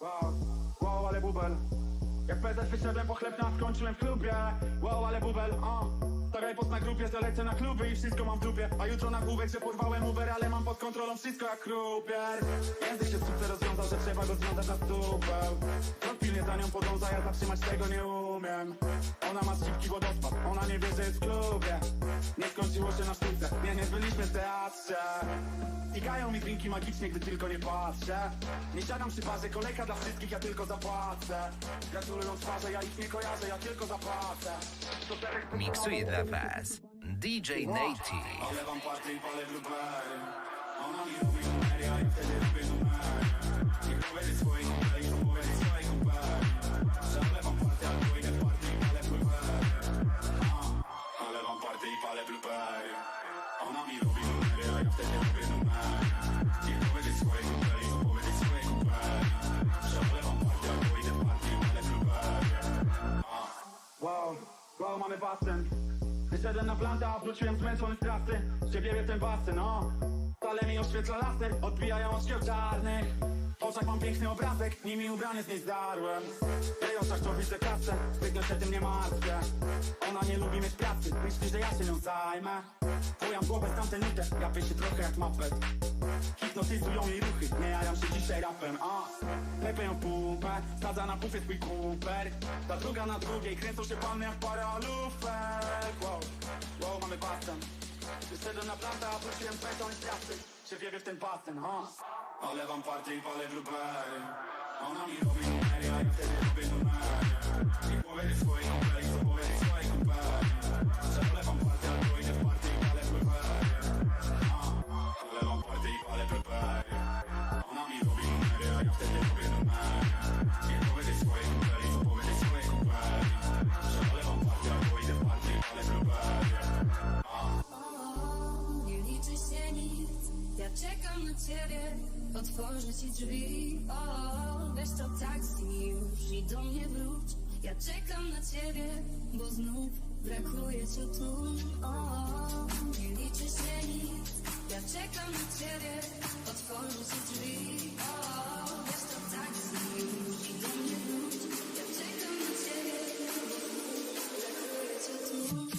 Wow, wow, ale bubel. Jak PZ wyszedłem po chleb, a skończyłem w klubie. Wow, ale bubel, o Stawiaj post na grupie, że lecę na kluby i wszystko mam w dupie. A jutro na główek, że porwałem Uber, ale mam pod kontrolą wszystko jak krupier Język się super rozwiązał, że trzeba go związać na stupę. Kot pilnie za nią podąża, ja zatrzymać tego nie umiem Ona ma szybki wodospad, ona nie wie, że jest w klubie. Nie skończyło się na sztuce, nie, nie byliśmy w teatrze. Tikają mi drinki magicznie, gdy tylko nie patrzę. Nie siadam przy barze, kolejka dla wszystkich, ja tylko zapłacę. Gratulują twarze, ja ich nie kojarzę, ja tylko zapłacę. Miksuje dla Was. DJ Native. Ale wam party i palę blueberry Ona mi robi numery, ja wtedy robię numery. Nie powiedzieć swoich chcą powiedzieć swoich kumpeli mamy basen. Wyszedłem na planta, a wróciłem zmęczony z trasy. Przebiegnę ten basen, no. Ale mi oświetla laser, odbijają od szkieł czarnych. W oczach mam piękny obrazek, nimi ubranie z niej zdarłem W jej oczach to widzę kasę, zbytnio się tym nie martwię. Ona nie lubi mieć pracy, myśli, że ja się nią zajmę. Bujam głowę z nutę, gapię się trochę jak mapet Hipnotyzują jej ruchy, nie jaram się dzisiaj rapem, a Lepiej ją pupę, sadza na pufie swój kuper. Ta druga na drugiej, kręcą się panny jak paralufek Wow, wow, mamy basen. Wyszedłem na planta, a wróciłem z beton trasy Się wiewie w ten basen, ha. Ale wam party i palę blueberry Ona mi robi numery, a ja wtedy robię numery. Nie powiedzieć swoich kumpeli, ja czekam na ciebie. Otworzę ci drzwi, o, weź to taksi już i do mnie wróć. Ja czekam na ciebie, bo znów brakuje cię tu. O, Nie liczy się nic, ja czekam na ciebie. Otworzę ci drzwi, o, weź to taksi już i do mnie wróć. Ja czekam na ciebie, bo znów brakuje cię tu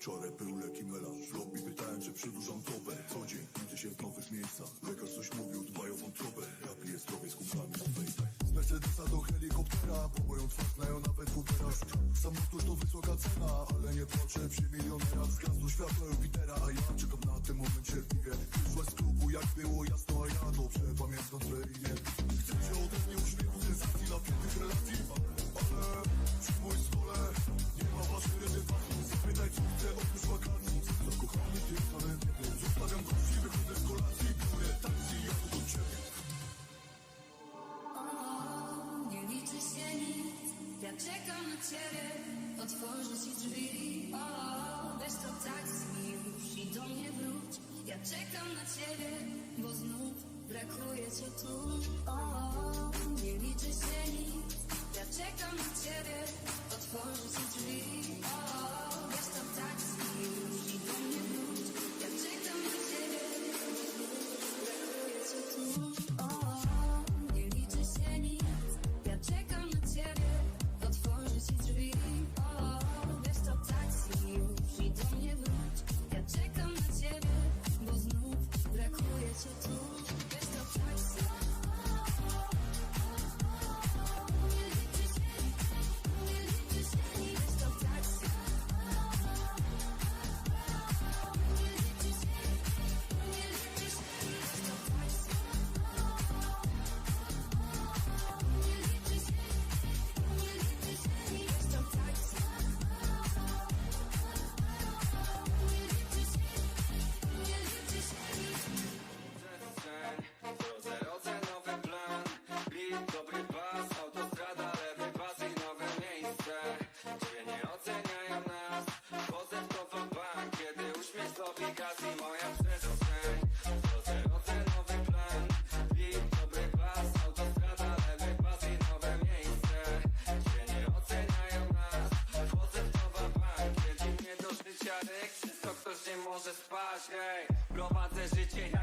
wczoraj był leki melanż. Lobby pytałem, czy przedłużam dobę Co dzień widzę się w nowych miejscach. Lekarz coś mówił, dbaj o wątrobę Ja piję zdrowie z kumplami. Na fejtach Z Mercedesa do helikoptera Po moją twarz znają nawet Ubera. Samochód to wysoka cena Ale nie płaczę przy milionerach. Zgasło światło Jupitera A ja czekam na ten moment cierpliwie Wyszłaś z klubu jak było jasno A ja dobrze pamiętam twoje imię Chcecie ode mnie uśmiechu, sensacji Napiętych relacji. Ale przy moim stole wakacji Zakochany Zostawiam gości, wychodzę z kolacji Biorę taksi, do ciebie Nie liczy się ja czekam na ciebie Otworzę ci drzwi, o, weź to taksi już i do mnie wróć Ja czekam na ciebie, bo znów brakuje cię tu o, Nie liczy się nic, ja czekam na ciebie. Otworzę ci drzwi, o, hej Prowadzę życie jak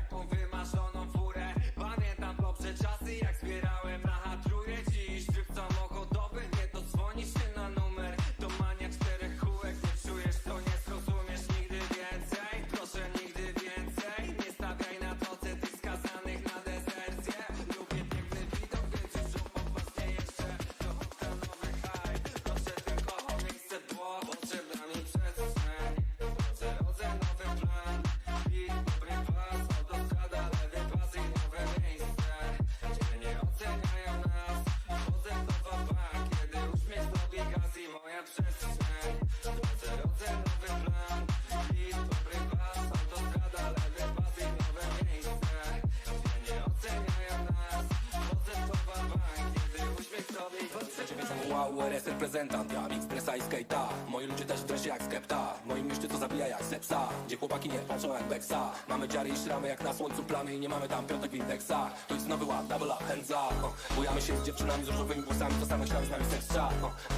RS reprezentant, ja Expressa i skate'a. Moi ludzie też w jak skepta. Moi miszczy to zabija jak sepsa. Gdzie chłopaki nie patrzą jak beksa. Mamy dziary i szramy jak na słońcu plamy I nie mamy tam piątek w indeksach To jest nowy ład, double up, hands up. Bujamy się z dziewczynami z różowymi włosami To same ślady z nami seks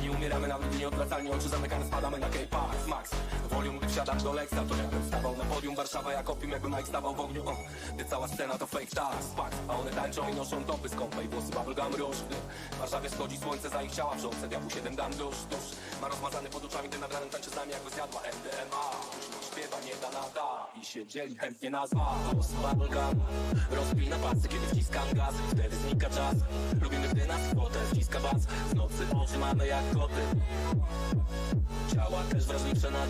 Nie umieramy nawet nieodwracalnie Oczy zamykane, spadamy na K-Pax Max, volume, gdy wsiadam do Lexa To jakbym stawał na podium Warszawa jak opium Jakby Mike stawał w ogniu. Uh, Gdy cała scena to fake task Pax, a one tańczą i noszą topy I włosy bubblegum róż Gdy w Warszawie schodzi słońce za ich ciała wrzące Diabłu 7 dam dusz, dusz. Ma rozmazany pod oczami, gdy nad ranem tańczy z nami jakby zjadła MDMA śpiewa nie da nada I siedzieli chętnie nazwa. Głos bubblegum. Rozpina pasy, kiedy wciskam gaz. Wtedy znika czas. Lubimy, gdy nas kwotę wciska was W nocy oczy mamy jak koty. Ciała też wrażliwsze na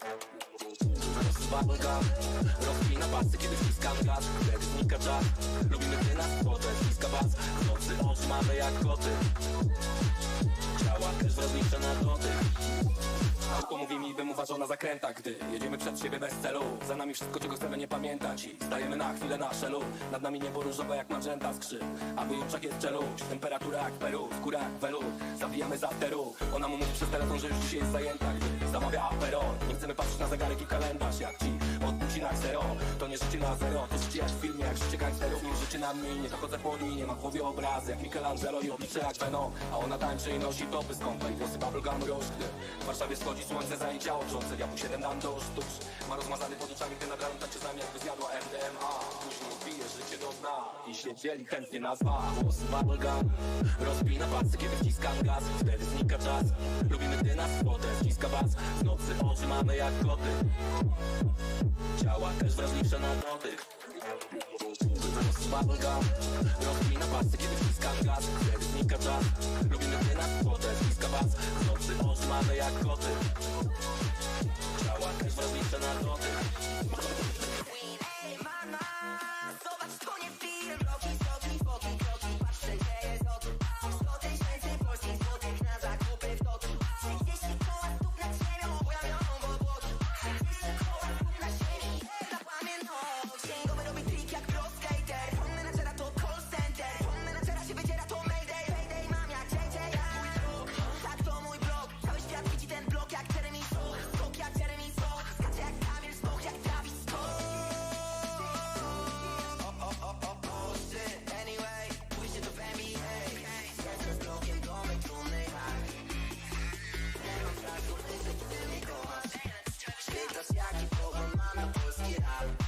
Thank you. Bubblegum Rozpina pasy, kiedy wciskam gaz Wtedy znika czas Lubimy, gdy nas kwotę wciska was W nocy oczy mamy jak koty Ciała też wrażliwsze na dotyk Auto mówi mi, bym uważał na zakrętach Gdy jedziemy przed siebie bez celu. Za nami wszystko, czego chcemy nie pamiętać I stajemy na chwilę na szelu. Nad nami niebo różowe jak magenta skrzy A w oczach jest czeluś Temperatura jak Peru, skóra jak welut Zawijamy za teru. Ona mu mówi przez telefon, że już dzisiaj jest zajęta Gdy zamawia aperon. Nie chcemy patrzeć na zegarek i kalendarz Jak ci odpuści na zero. To nie życie na zero, to życie jak w filmie Jak życie gangsterów, nie życie na mnie Nie dochodzę po dni, nie ma w głowie obrazy Jak Michelangelo i oblicze jak Venom. A ona tańczy i nosi topy skąpe I włosy bubblegum Gdy w Warszawie schodzi słońce za jej ciało wrzące Diabłu 7 dam do sztucz. Ma rozmazany pod oczami, gdy nad ranem tańczy z nami jakby zjadła MDMA Później życie do dna I siedzieli chętnie nazwa Włosy bubblegum Rozpina pasy, kiedy wciskam gaz Wtedy znika czas. Lubimy, gdy nas kwotę wciska was W nocy oczy mamy jak koty. Ciała też wrażliwsze na dotyk Bubblegum Rozpina pasy, kiedy wciskam gaz Wtedy znika czas. Lubimy, gdy nas kwotę wciska was W nocy oczy mamy jak koty. Ciała też wrażliwsze na dotyk zobacz, to nie out.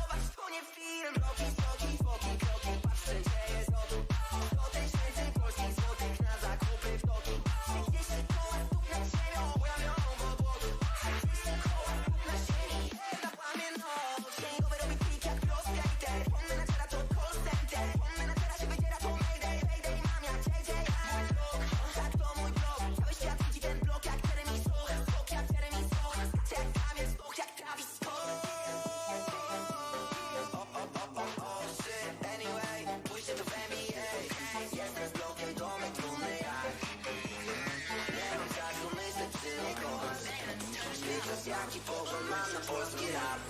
Keep over my support, get out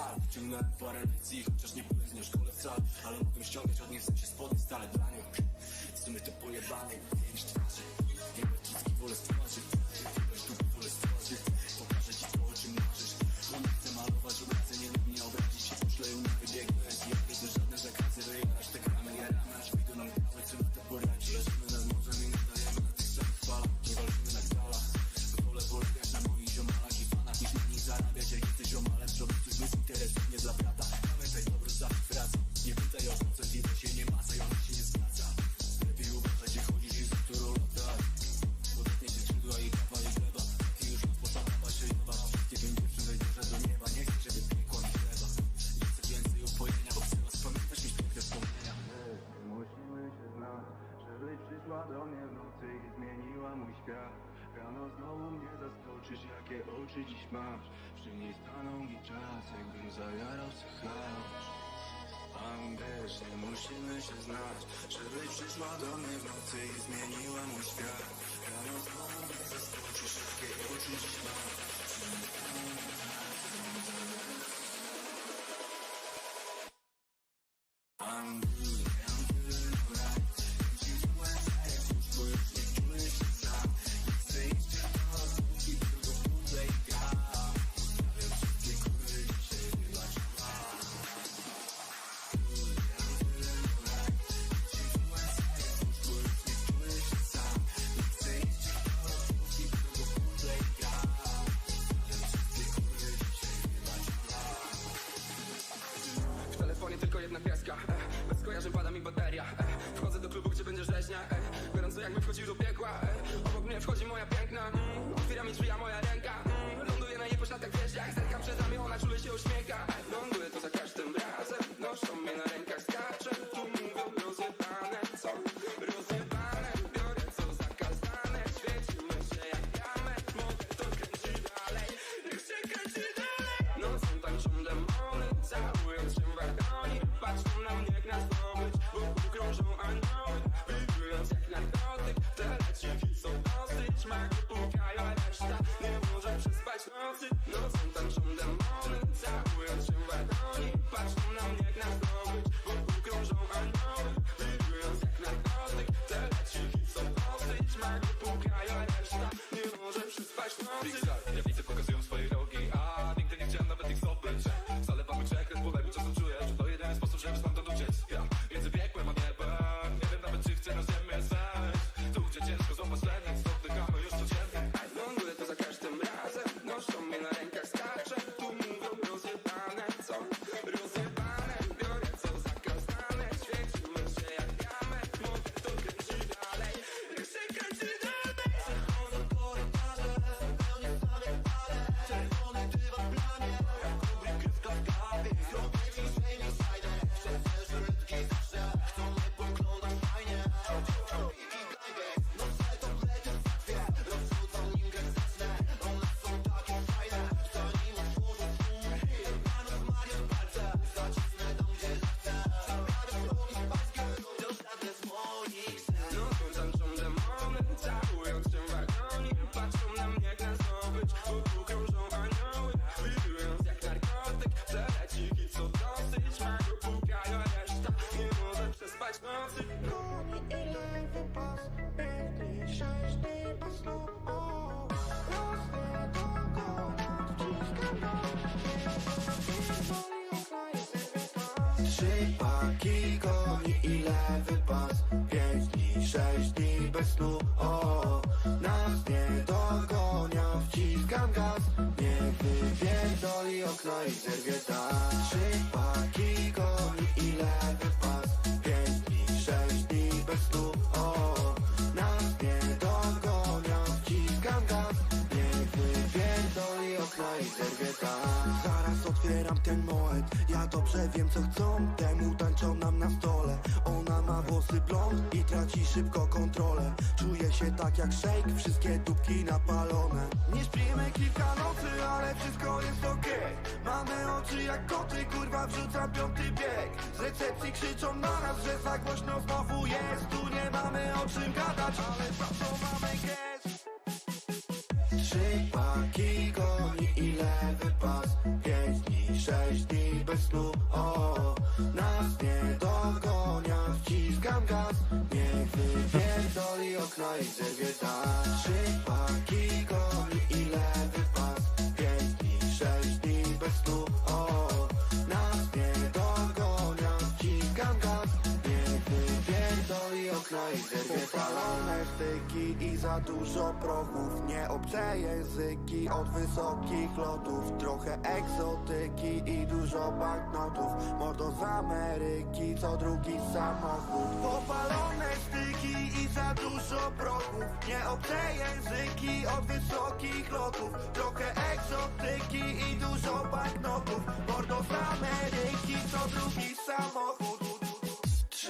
żal Ciągnę parę lekcji, chociaż nie byłem z nią w szkole wcale Ale mogłem ściągać od niej w sensie spodnie stale. Dla nią W sumie to pojebane, niż twarzy Nie wolę stwarzy Do mnie w nocy i zmieniła mój świat. Rano znowu mnie zaskoczysz, jakie oczy dziś masz. Przy niej stanął mi czas, jakbym zajarał se hałas Mam wiesz, nie musimy się znać. Żeby przyszła do mnie w nocy i zmieniła mój świat. Rano znowu mnie zaskoczysz, jakie oczy dziś masz. Przy niej stanął mi czas, jakbym zajarał Patrzą na mnie jak Wokół krążą anioły Wirując jak narkotyk. Zaleciki co dosyć Mago pukają reszta Nie może przespać nocy. Gumi i lewy pas Pewnie sześć dni po snu. Dobrze wiem co chcą. Temu tańczą nam na stole. Ona ma włosy blond I traci szybko kontrolę. Czuję się tak jak shake. Wszystkie dupki napalone. Nie śpimy kilka nocy Ale wszystko jest okej. Mamy oczy jak koty Kurwa wrzucam piąty bieg. Z recepcji krzyczą na nas Że za głośno znowu jest. Tu nie mamy o czym gadać Ale za to mamy gest Trzy za dużo prochów. Nie obce języki od wysokich lotów. Trochę egzotyki i dużo banknotów. Mordo z Ameryki, co drugi samochód. Popalone styki i za dużo prochów. Nie obce języki od wysokich lotów. Trochę egzotyki i dużo banknotów. Mordo z Ameryki, co drugi samochód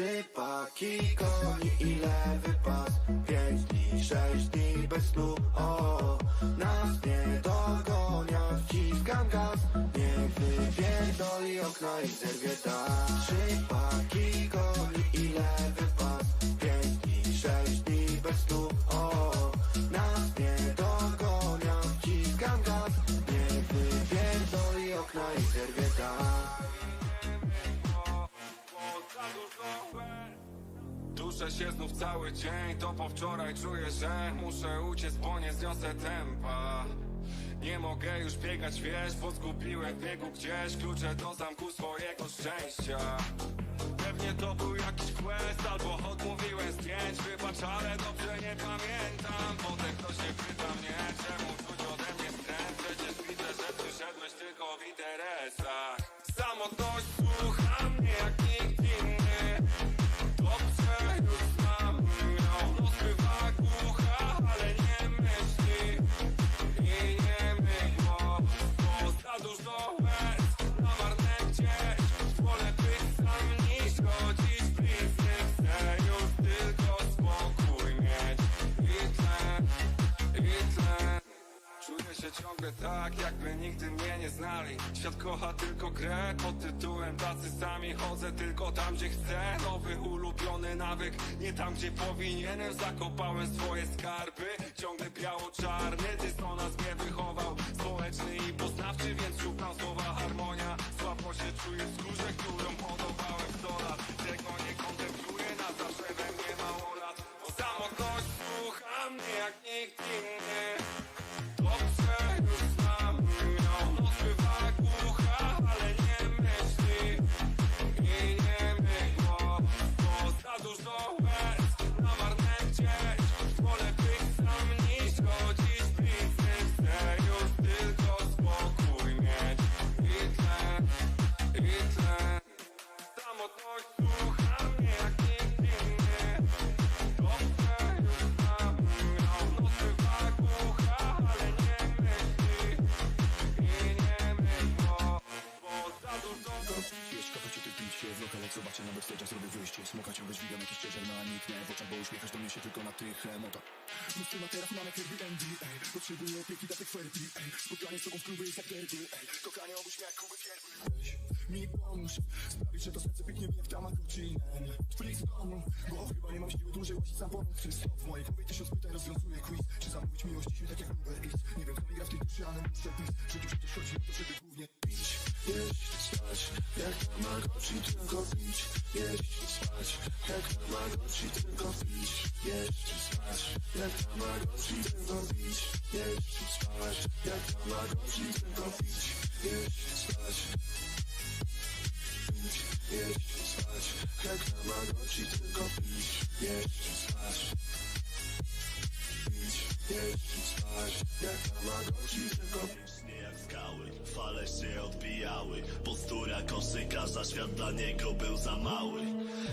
Trzy paki koni i lewy pas. Pięć dni, sześć dni bez snu. O, nas nie dogonią Wciskam gaz. Niech wypierdoli okno i zerwie tak Trzy paki koni i lewy pas. Pięć dni, sześć dni bez snu. O, nas nie dogonią Wciskam gaz. Niech wypierdoli okno i zerwie tak Duszę się znów cały dzień, to po wczoraj czuję, że muszę uciec, bo nie zniosę tempa. Nie mogę już biegać, wiesz, bo zgubiłem biegu gdzieś klucze do zamku swojego szczęścia. Pewnie to był jakiś quest, albo odmówiłem zdjęć Wybacz, ale dobrze nie pamiętam. Potem ktoś się pyta mnie, czemu czuć ode mnie skręt Przecież widzę, że przyszedłeś tylko w interesach. Samotność tak, jakby nigdy mnie nie znali. Świat kocha tylko grę pod tytułem Tacy sami chodzę tylko tam, gdzie chcę. Nowy ulubiony nawyk, nie tam, gdzie powinienem. Zakopałem swoje skarby, ciągle biało-czarny. Dys nas mnie wychował, społeczny i poznawczy Więc szukam słowa harmonia. Słabo się czuję w skórze, którą lokalach zobaczę na backstage'ach zrobię wyjście Smoka ciągle dźwigam jakiś ciężar na niknę W oczach, bo uśmiechasz do mnie się tylko na tych emotach na teraz mamy Airbnb, ej Potrzebuję opieki datek therapy, ej. Spotkanie z tobą w klubie jest jak derby, ej. Kochanie obudź mnie jak kuby kierby Mi pomóż. Sprawić, że to serce pyknie mi jak W twoich z domu, bo chyba nie mam siły dłużej łosić sam ponad Krzysztof W mojej głowie tysiąc pytań rozwiązuję quiz. Czy zamówić miłość dzisiaj tak jak Uber Eats? Nie wiem co mi gra w tej duszy, ale muszę pić W życiu przecież chodzi o to, żeby głównie pić. Jeść, spać, jak Tamagotchi tylko pić. Jeść, spać, jak Tamagotchi tylko pić. Jeść, spać, jak Tamagotchi tylko pić. Jeść, spać, jak Tamagotchi tylko pić. Jeść, spać pić, jeść, spać Jak Tamagotchi tylko pić, jeść, spać Pić, jeść, spać Jak Tamagotchi tylko pić skały, fale się odbijały Postura koszykarza, świat dla niego był za mały.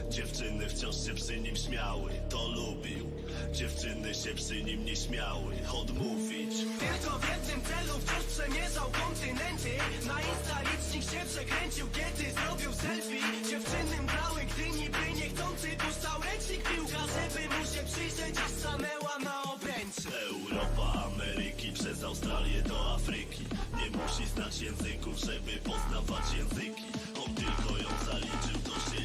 Dziewczyny wciąż się przy nim śmiały, to lubił. Dziewczyny się przy nim nie śmiały, odmówić. Tylko w jednym celu wciąż przemierzał kontynenty. Na Insta licznik się przekręcił, kiedy zrobił selfie. Dziewczyny mdlały, gdy niby niechcący puszczał ręcznik Piłka, żeby mu się przyjrzeć, aż stanęła na obręczy. Europa, Ameryki, przez Australię do Afryki Musi znać języków, żeby poznawać języki. On tylko ją zaliczył, to się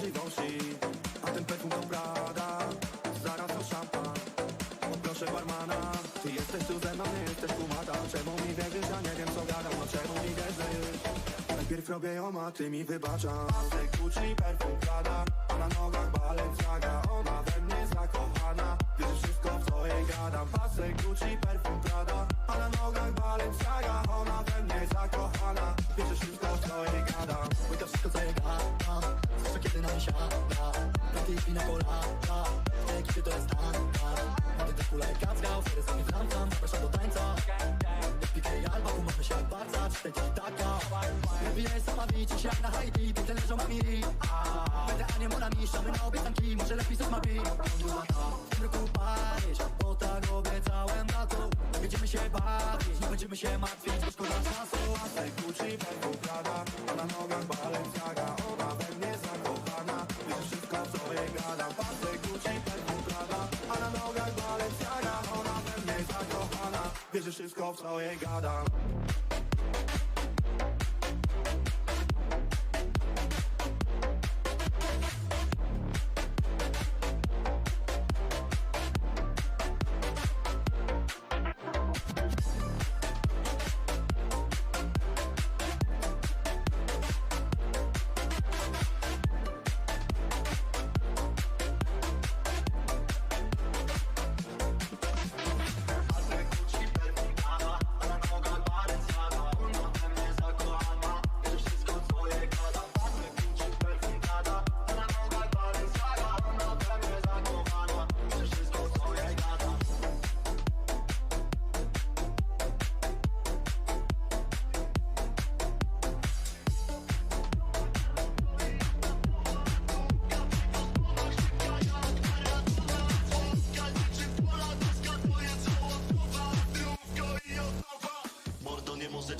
A ten perfum to Zaraz to szampan, poproszę barmana Ty jesteś tu ze mną, nie jesteś kumata. Czemu mi wierzysz, ja nie wiem co gadam A czemu mi wierzysz? Najpierw robię ją, a ty mi wybacza. Pasek Gucci, perfum Prada A na nogach Balenciaga Ona we mnie zakochana Wierzy wszystko, w co jej gadam. Pasek Gucci, perfum pina colada W tej ekipie to jest standard Młody typu like Kacka, ofery sobie flam flam Zapraszam do tańca. PK Alba, umówmy się jak Barca tiki taka. NBA sama widzicie się jak na Haiti Tutaj leżą mami. Będę a nie mona miszczamy na obiecanki Może lepiej coś ma być w tym roku Paryż Bo tak obiecałem na to Będziemy się bawić, nie będziemy się martwić Bo szkoda czasu. Pasek Gucci, perfum Prada A na nogach Balenciaga Wiesz wszystko co jej gadam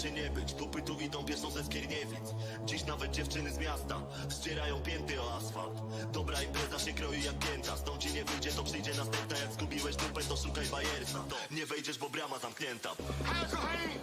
Mordo nie być, dupy tu widą pieszą ze skierniewic Dziś nawet dziewczyny z miasta ścierają pięty o asfalt. Dobra impreza się kroi jak pięta, stąd ci nie wyjdzie to przyjdzie następna. Jak zgubiłeś dupę to szukaj bajersa Nie wejdziesz bo brama zamknięta. Hej, kochani